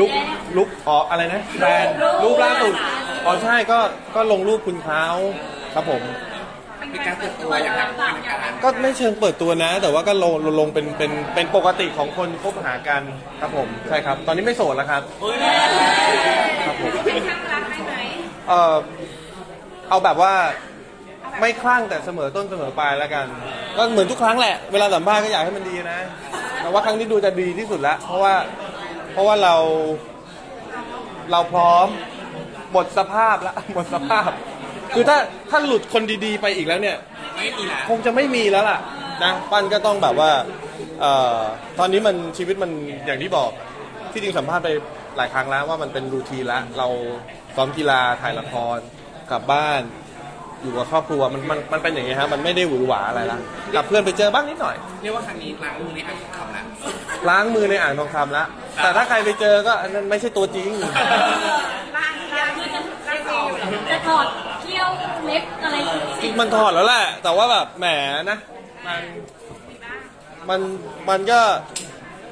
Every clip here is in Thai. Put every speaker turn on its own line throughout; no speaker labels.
ลุกลุกอ๋ออะไรนะแบรนด์รูปล่าสุดอ๋อใช่ก็ก็ลงรูปคุณเขาครับผม
เป็นการเปิดตัวอย่างแบบเป็นการ
ก็ไม่เชิงเปิดตัวนะ แต่ว่าก็ลงลงเป็นเป็นเป็นปกติของคนคบหากันครับผมใช่ครับ ตอนนี้ไม่โสดแล้วครับครับผม
เป็นข้างรักได้ไหม
เออเอาแบบว่าไม่คลั่งแต่เสมอต้นเสมอปลายแล้วกัน ก็เหมือนทุกครั้งแหละ เวลาสัมภาษณ์ก็อยากให้มันดีนะ แต่ว่าครั้งนี้ดูจะดีที่สุดละเพราะว่าเพ ราะว่าเราเราพร้อมหมดสภาพละหมดสภาพ คือถ้าถ้าหลุดคนดีๆไปอีกแล้วเนี่ย
ไม่มีแล้ว
คงจะไม่มีแล้วล่ะนะปั้นก็ต้องแบบว่าเอ่อตอนนี้มันชีวิตมันอย่างที่บอกที่จริงสัมภาษณ์ไปหลายครั้งแล้วว่ามันเป็นรูทีนแล้วเราซ้อมกีฬาถ่ายละครกลับบ้านอยู่กับครอบครัวมันมันมันเป็นอย่างงี้ฮะมันไม่ได้หวือหวาอะไรละกับเพื่อนไปเจอบ้างนิดหน่อย
เรียกว่าครั้งนี้ล้างมือในอ่างคำแล้ว
ล้างมือในอ่างทองคำแล้วแต่ถ้าใครไปเจอก็อันนั้นไม่ใช่ตัวจริง
ร่างร่างคือจะร่างออกจะถอดเขี้ยวเล็บอะไรสิ
มันถอดแล้วแหละ แต่ว่าแบบแหมนะ มันมันมันก็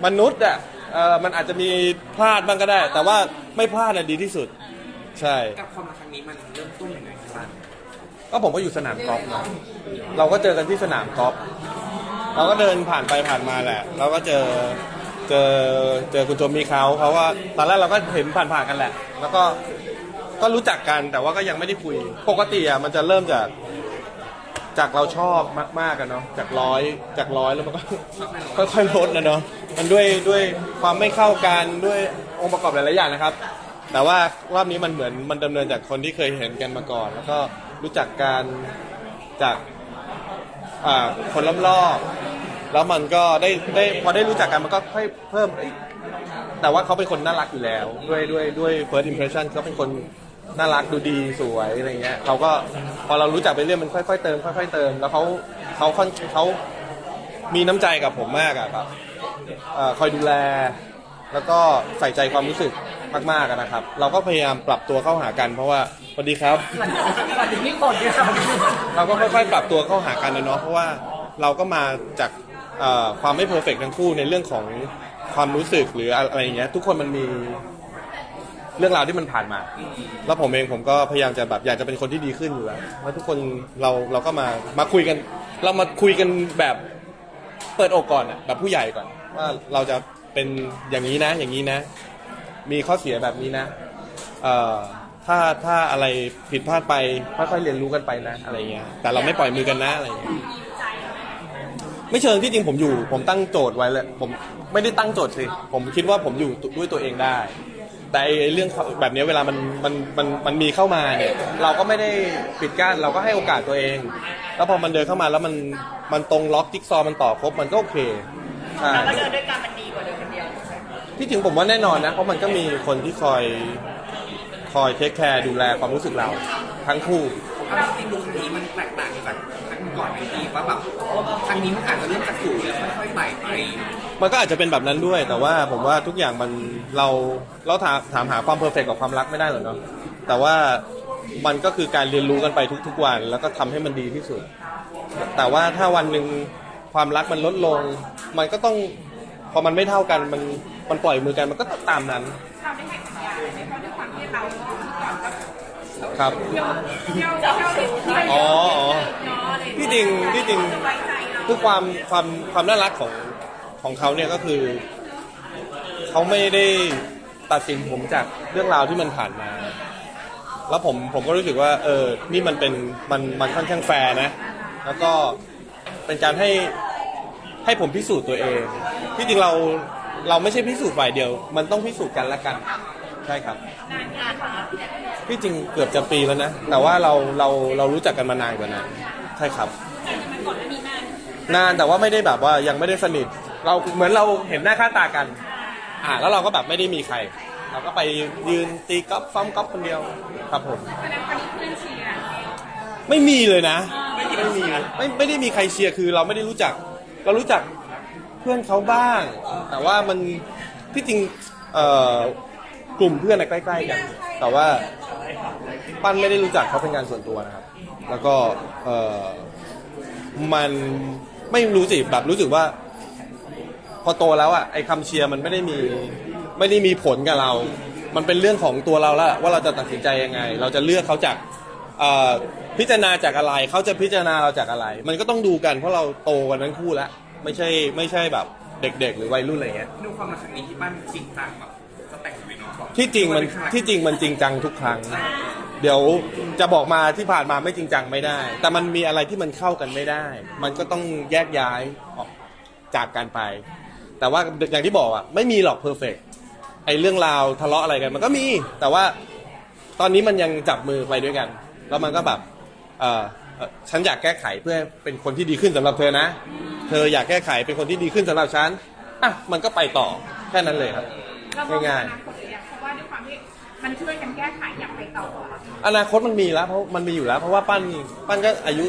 มนุษย์อะเออมันอาจจะมีพลาดบ้างก็ได้ แต่ว่าไม่พลาดอะดีที่สุด ใช่
กับความรักครั้งนี้มันเริ่มต้นยังไงครับ
ก็ผมก็อยู่สนามกอล์ฟนะเราก็เจอกันที่สนามกอล์ฟ เราก็เดินผ่านไปผ่านมาแหละ เราก็เจอเจอเจอคุณโจมีเขาเขาว่าตอนแรกเราก็เห็นผ่านๆกันแหละ แล้วก็ก็รู้จักกันแต่ว่าก็ยังไม่ได้คุย ปกติอะมันจะเริ่มจากจากเราชอบมากๆกันเนาะจากร้อยจากร้อยแล้วมันก็ ค่อยๆลดนะเนาะมันด้วยด้วยความไม่เข้ากันด้วยองค์ประกอบหลายๆอย่างนะครับ แต่ว่ารอบนี้มันเหมือนมันดำเนินจากคนที่เคยเห็นกันมาก่อน แล้วก็รู้จักกันจากคนรอบๆ แล้วมันก็ได้ได้พอได้รู้จักกันมันก็ค่อยเพิ่มเอ้ยแต่ว่าเขาเป็นคนน่ารักอยู่แล้ว ด้วยด้วยด้วย first impression เขาเป็นคนน่ารักดูดีสวยอะไรเงี้ยเขาก็พอเรารู้จักไปเรื่อยมันค่อยๆเติมค่อยๆเติม แล้วเขาเขาค่อนเขามีน้ำใจกับผมมากอะแบบเอ่อคอยดูแล แล้วก็ใส่ใจความรู้สึกมากๆอะนะครับ เราก็พยายามปรับตัวเข้าหากัน เพราะว่าสวัสดีครับ
สวัสดีพี่ฝนด้วยครับ
เราก็ค่อยๆปรับตัวเข้าหากันนะเนาะเพราะว่าเราก็มาจากเอ่อ ความไม่เพอร์เฟกทั้งคู่ในเรื่องของความรู้สึกหรืออะไรอย่างเงี้ยทุกคนมันมีเรื่องราวที่มันผ่านมา แล้วผมเองผมก็พยายามจะแบบอยากจะเป็นคนที่ดีขึ้นอยู่แล้วแล้วทุกคนเราเราก็มามาคุยกัน เรามาคุยกันแบบเปิดอกก่อนอะแบบผู้ใหญ่ก่อน ว่าเราจะเป็นอย่างนี้นะ อย่างนี้นะ มีข้อเสียแบบนี้นะเอ่อถ้าถ้าอะไรผิดพลาดไปค่อยๆเรียนรู้กันไปนะอะไรเงี้ยแต่เราไม่ปล่อยมือกันนะอะไรเงี้ย ไม่เชิงที่จริงผมอยู่ ผมตั้งโจทย์ไว้เลยผมไม่ได้ตั้งโจทย์สิผมคิดว่าผมอยู่ด้วยตัวเองได้ แต่ไอ้เรื่องแบบเนี้ยเวลามันมันมันมันมีเข้ามาเนี่ย เราก็ไม่ได้ปิดกั้นเราก็ให้โอกาสตัวเอง แล้วพอมันเดินเข้ามาแล้วมันมันตรงล็อกจิ๊กซอว์มันต่อครบมันก็โอเคใช่
ก็เดินด้วยกันมันดีกว่าเดินคนเดียว
ที่จริงผมว่าแน่นอนนะเพราะมันก็มีคนที่คอยคอยเทคแคร์ดูแลความรู้สึกเราทั้งคู่
เอาจริงๆดูครั้งนี้มันแตกต่างจากครั้งก่อนเป็นทีว่าแบบครั้งนี้มันอาจจะเริ่มจากศูนย์แล้วค่อยๆไต่ไป
มันก็อาจจะเป็นแบบนั้นด้วย แต่ว่าผมว่าทุกอย่างมันเราเราถามถามหาความเพอร์เฟกกับความรักไม่ได้หรอกเนาะแต่ว่ามันก็คือการเรียนรู้กันไปทุก ๆ วัน แล้วก็ทำให้มันดีที่สุด แต่ว่าถ้าวันหนึ่งความรักมันลดลง มันก็ต้องพอมันไม่เท่ากันมันมันปล่อยมือกันมันก็ต้องตามนั้น
เราได้ให้สัญญาไหมเพราะด้วยความที่เราก่อนก็
ครับ
เที่ยวเที่ยวเที่ยวเที่ยว
อ๋ออ๋อ ที่จริงที่จริง
จะไว้ใจเรา
คือความความความน่ารักของของเขาเนี่ยก็คือเขาไม่ได้ตัดสินผมจากเรื่องราวที่มันผ่านมา แล้วผมผมก็รู้สึกว่า เออ นี่มันเป็นมันมันค่อนข้างแฟร์นะ แล้วก็เป็นการให้ให้ผมพิสูจน์ตัวเอง ที่จริงเราเราไม่ใช่พิสูจน์ฝ่ายเดียว มันต้องพิสูจน์กันและกัน ใช่ครับ
นานงานมา
ที่จริงเกือบจะปีแล้วนะ แต่ว่าเราเราเรารู้จักกันมานานกว่านั้นใช่ครับ
แต่มันก่อนหน้านี้นาน
นานแต่ว่าไม่ได้แบบว่ายังไม่ได้สนิท เราเหมือนเราเห็นหน้าค่าตากัน อ่าแล้วเราก็แบบไม่ได้มีใคร เราก็ไปยืนตีกอล์ฟซ้อมกอล์ฟคนเดียวครับผม
แสดงว่านี่เพื่อนเชียร์
ไม่มีเลยนะ ไม่มีไม่ไม่ได้มีใครเชียร์คือเราไม่ได้รู้จัก เรารู้จักเพื่อนเขาบ้าง แต่ว่ามันที่จริงเอ่อ กลุ่มเพื่อนอะใกล้ๆกัน แต่ว่าปั้นไม่ได้รู้จักเขาเป็นการส่วนตัวนะครับ แล้วก็เออมันไม่รู้สิแบบรู้สึกว่า พอโตแล้วอะไอคำเชียร์มันไม่ได้มีไม่ได้มีผลกับเรา มันเป็นเรื่องของตัวเราแล้วว่าเราจะตัดสินใจยังไง เราจะเลือกเขาจากเอ่อพิจารณาจากอะไร เขาจะพิจารณาเราจากอะไร มันก็ต้องดูกันเพราะเราโตกันทั้งคู่แล้ว ไม่ใช่ไม่ใช่แบบเด็ก ๆ หรือวัยรุ่นอะไรเงี้ย
ดูความรักครั้งนี้ที่บ้านจริงจังแบบ
ที่จริงมันที่จริงมันจริงจังทุกครั้ง เดี๋ยวจะบอกมาที่ผ่านมาไม่จริงจังไม่ได้ แต่มันมีอะไรที่มันเข้ากันไม่ได้ มันก็ต้องแยกย้ายออกจากกันไป แต่ว่าอย่างที่บอกอะไม่มีหรอกเพอร์เฟกไอเรื่องราวทะเลาะอะไรกันมันก็มี แต่ว่าตอนนี้มันยังจับมือไปด้วยกัน แล้วมันก็แบบเออเอ่อฉันอยากแก้ไขเพื่อเป็นคนที่ดีขึ้นสำหรับเธอนะ เธออยากแก้ไขเป็นคนที่ดีขึ้นสำหรับฉันอะมันก็ไปต่อแค่นั้นเลยครับ
เรามอง
ง่าย
อนาคต มันช่วยกันแก้ไขอย่ากไปต่ออะ
อนาคตมันมีแล้วเพราะมันมีอยู่แล้ว เพราะว่าปั้นปั้นก็อายุ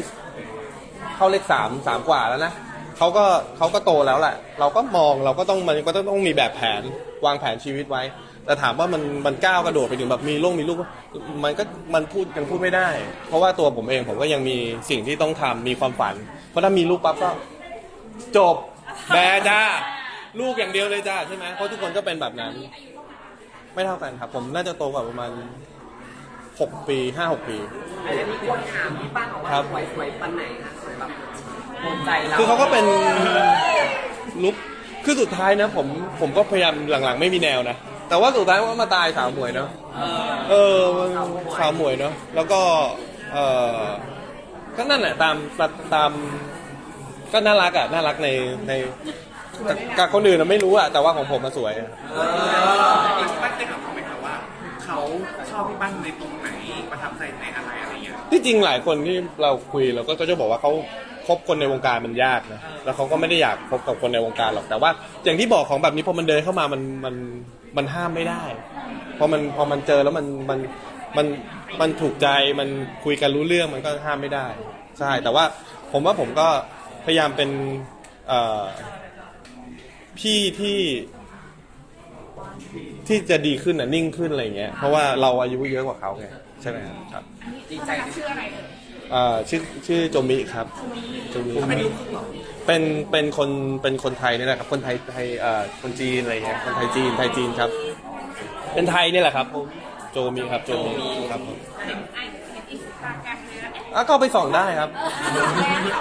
เข้าเลขสามสามกว่าแล้วนะเขาก็เขาก็โตแล้วแหละ เราก็มองเราก็ต้องมันก็ต้องต้องมีแบบแผนวางแผนชีวิตไว้ แต่ถามว่ามันมันก้าวกระโดดไปถึงแบบมีลูกมีลูกมันก็มันพูดกันพูดไม่ได้ เพราะว่าตัวผมเองผมก็ยังมีสิ่งที่ต้องทำมีความฝัน เพราะถ้ามีลูกปั๊บก็จบแบร์จ้าลูกอย่างเดียวเลยจ้าใช่ไหมเพราะทุกคนก็เป็นแบบนั้น ไม่เท่ากันครับ ผมน่าจะโตกว่าประมาณหกปีห้าหกปี
อันนี้มีคนถามพี่ป้านบอกว่า
ครับ
สวยสวยปันไหนคะสวยแบบโดนใจเรา
คือเขาก็เป็นลุกคือสุดท้ายนะ ผมผมก็พยายามหลังๆ ไม่มีแนวนะ แต่ว่าสุดท้ายว่ามาตายสาวหมวยเนาะเออมันสาวหมวยเนาะแล้วก็เออก็นั่นแหละตามตามตามก็น่ารักอะน่ารักในใน กับกับคนอื่นนะไม่รู้อะแต่ว่าของผมมันสวยอะ
พี่ปั้นได้ถามเขาไหมคะว่า เขาชอบพี่ปั้นในตรงไหนประทับใจในอะไรอะไรอย่างเงี้ย
ที่จริงหลายคนที่เราคุยเราก็ก็จะบอกว่าเขาคบคนในวงการมันยากนะแล้วเขาก็ไม่ได้อยากคบกับคนในวงการหรอกแต่ว่า อย่างที่บอกของแบบนี้พอมันเดินเข้ามามันมันมันห้ามไม่ได้พอมันพอมันเจอแล้วมันมันมันมันถูกใจมันคุยกันรู้เรื่องมันก็ห้ามไม่ได้ ใช่แต่ว่าผมว่าผมก็พยายามเป็นเอ่อ พี่ที่ที่จะดีขึ้นอะนิ่งขึ้นอะไรอย่างเงี้ยเพราะว่าเราอายุเยอะกว่าเขาไงใช่ไหมครับ
ดีใจที่
ชื่ออะไรเอ่ย
เอ่อชื่อชื่อโจมิครับโจมิ
เขาเป็นลูกครึ่งเหรอ
เป็นเป็นคนเป็นคนไทยนี่แหละครับ คนไทยไทยเอ่อคนจีนอะไรเงี้ยคนไทยจีนไทยจีนครับ เป็นไทยนี่แหละครับโจมิครับโจมิครับผม
เห็นไอเห็นอินสตาแกรมเลยนะเอ๊ะ
อะก็ไปส่องได้ครับ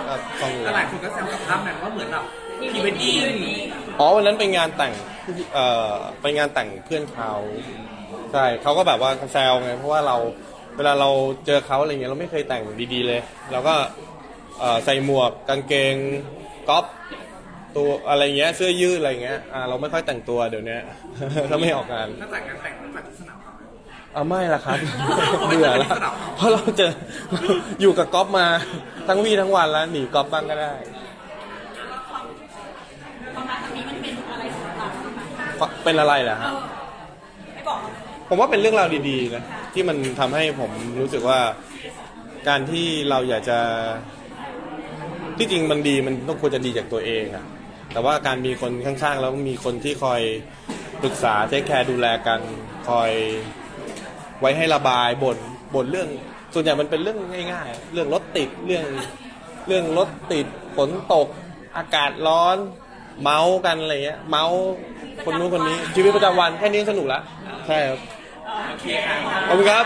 ครับส่องอยู่
แต่หลายคนก็แซวกับภาพนั้นว่าเหมือนแบบพรีเวดดิ้ง
อ๋อวันนั้นเป็นงานแต่งเอ่อไปงานแต่งเพื่อนเขาใช่เขาก็แบบว่าแซวไงเพราะว่าเราเวลาเราเจอเขาอะไรเงี้ยเราไม่เคยแต่งดีๆเลยเราก็เอ่อใส่หมวกกางเกงก๊อปตัวอะไรเงี้ยเสื้อยืดอะไรเงี้ยอ่าเราไม่ค่อยแต่งตัวเดี๋ยวนี้ ถ้าไม่ออกงาน
นอกจากงานแต่งนอกจากที่สนามเขาไหม
อ่าไม่ละครับ เบื่อแล้วเพราะเราเจออยู่กับก๊อฟมาทั้งวี่ทั้งวันแล้วหนีก๊อฟบ้างก็ได้
ความรักครั้งนี้มันเป็นอะไรสำหรับเราบ้างคะ
เป็นอะไรเหรอฮะ
ไม่บอก
ผมว่าเป็นเรื่องราวดีๆนะที่มันทำให้ผมรู้สึกว่าการที่เราอยากจะที่จริงมันดีมันต้องควรจะดีจากตัวเองอะแต่ว่าการมีคนข้างๆ แล้วมีคนที่คอยปรึกษาเทคแคร์ดูแลกันคอยไว้ให้ระบายบ่นบ่นเรื่อง ส่วนใหญ่มันเป็นเรื่องง่ายๆ เรื่องรถติดเรื่องเรื่องรถติดฝนตก อากาศร้อน เมาส์กันอะไรเงี้ยเมาส์คนนู้นคนนี้ ชีวิตประจำวันแค่นี้ก็สนุกแล้วใช่ครับ
โอเคค่ะ
ขอบคุณครับ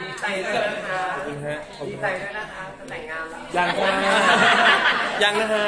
ดีใจด้วยนะคะ
ขอบคุณฮะขอบ
ดี
คุณ
ใจด้วยนะคะจะแต่งงานแล้ว
ยังนะฮะยังนะฮะ